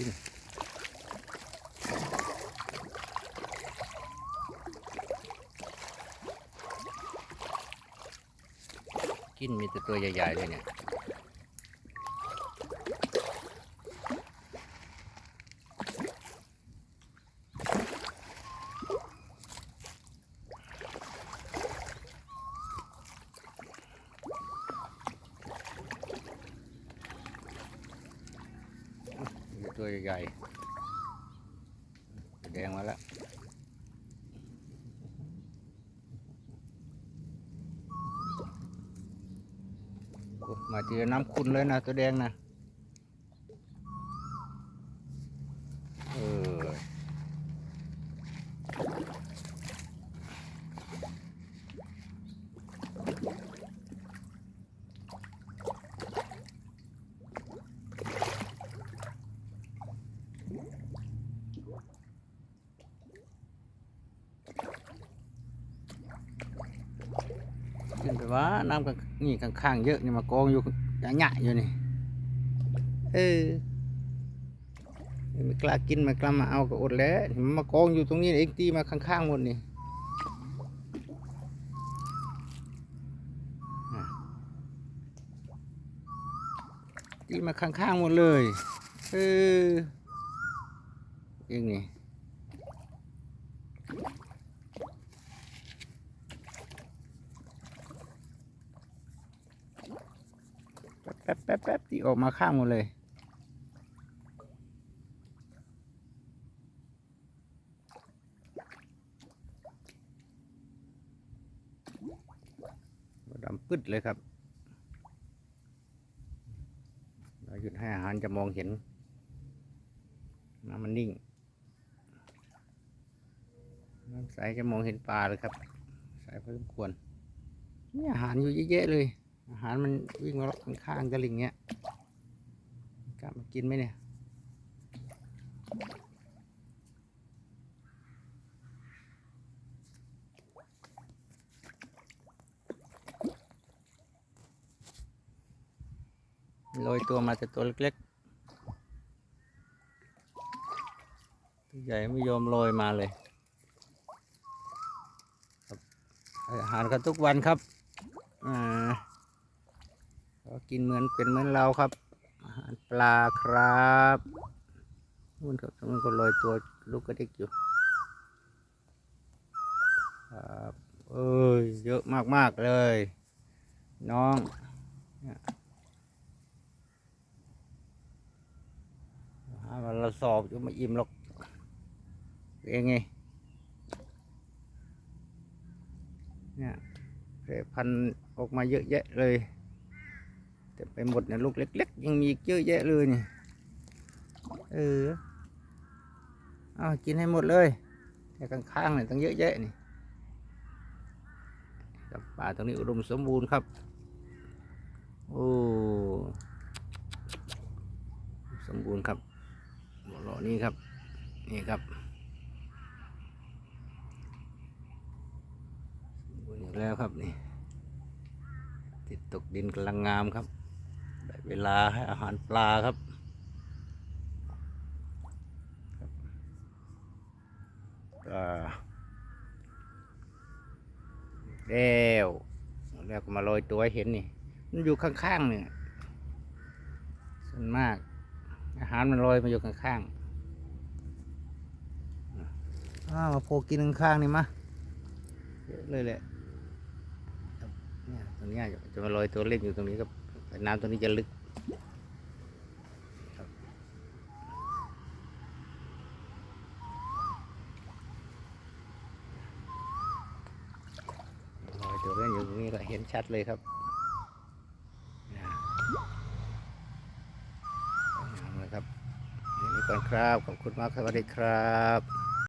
กินกินมีแต่ตัวใหญ่ๆเลยเนี่ย มี ตัวใหญ่แดงมาแล้วมาเจอน้ำคุณเลยนะตัวแดงนะเออ ขึ้นไปว่าน้ำกันนี่ข้างๆเยอะนี่มากองอยู่หยะๆอยู่นี่ เออไม่กล้ากินไม่กล้ามาเอาก็อดแล้วมันมากองอยู่ตรงนี้เองตีมาข้างๆหมดนี่อะตีมาข้างๆหมดเลยเออเอง แป๊บแป๊บแป๊บที่ออกมาข้างหมดเลย ดำปึ๊ดเลยครับ เราหยุดให้อาหารจะมองเห็นน้ำมันนิ่ง น้ำใสจะมองเห็นปลาเลยครับ ใสพอสมควรนี่อาหารอยู่เยอะแยะเลย อาหารมันวิ่งมาข้างตะลิงเงี้ยกล้ามากินไหมเนี่ยโรยตัวมาแต่ตัวเล็กๆ ตัวใหญ่ไม่ยอมโรยมาเลยอาหารกันทุกวันครับ อ่า ก็กินเหมือนเป็นเหมือนเราครับ อาหารปลาครับนู่นครับตรงนู้นก็ลอยตัวลูกกระดิกอยู่ครับเอ้ยเยอะมากๆเลย น้องเนี่ยหาว่าเราสอบจะม่อิ่มหรอกเองไงเนี่ยเพลพันออกมาเยอะแยะเลย แต่ไปหมดเนี่ยลูกเล็ก ๆ ยังมีเยอะแยะเลยนี่เออเอากินให้หมดเลยแต่ข้างๆเนี่ยตั้งเยอะแยะนี่ครับป่าตรงนี้อุดมสมบูรณ์ครับโอ้สมบูรณ์ครับบ่หล่อนี้ครับนี่ครับสมบูรณ์อยู่แล้วครับนี่ติดตกดินกำลังงามครับ เวลาให้อาหารปลาครับครับก็แล้วแล้วก็มาโรยตัวให้เห็นนี่ มันอยู่ข้างๆเนี่ยส่วนมาก อาหารมันโรยมาอยู่ข้างๆอ้าวมาโพกินข้างๆนี่มะเยอะเลยแหละเนี่ยตรงนี้ยจะมาลอยตัวเล่นอยู่ตรงนี้ก็น้ำตรงนี้จะลึกครับลอยตัวเล่นอยู่ตรงนี้ก็ เห็นชัดเลยครับเนี่ยงามเลยครับอย่างนี้ก่อนครับ ขอบคุณมากครับสวัสดีครับ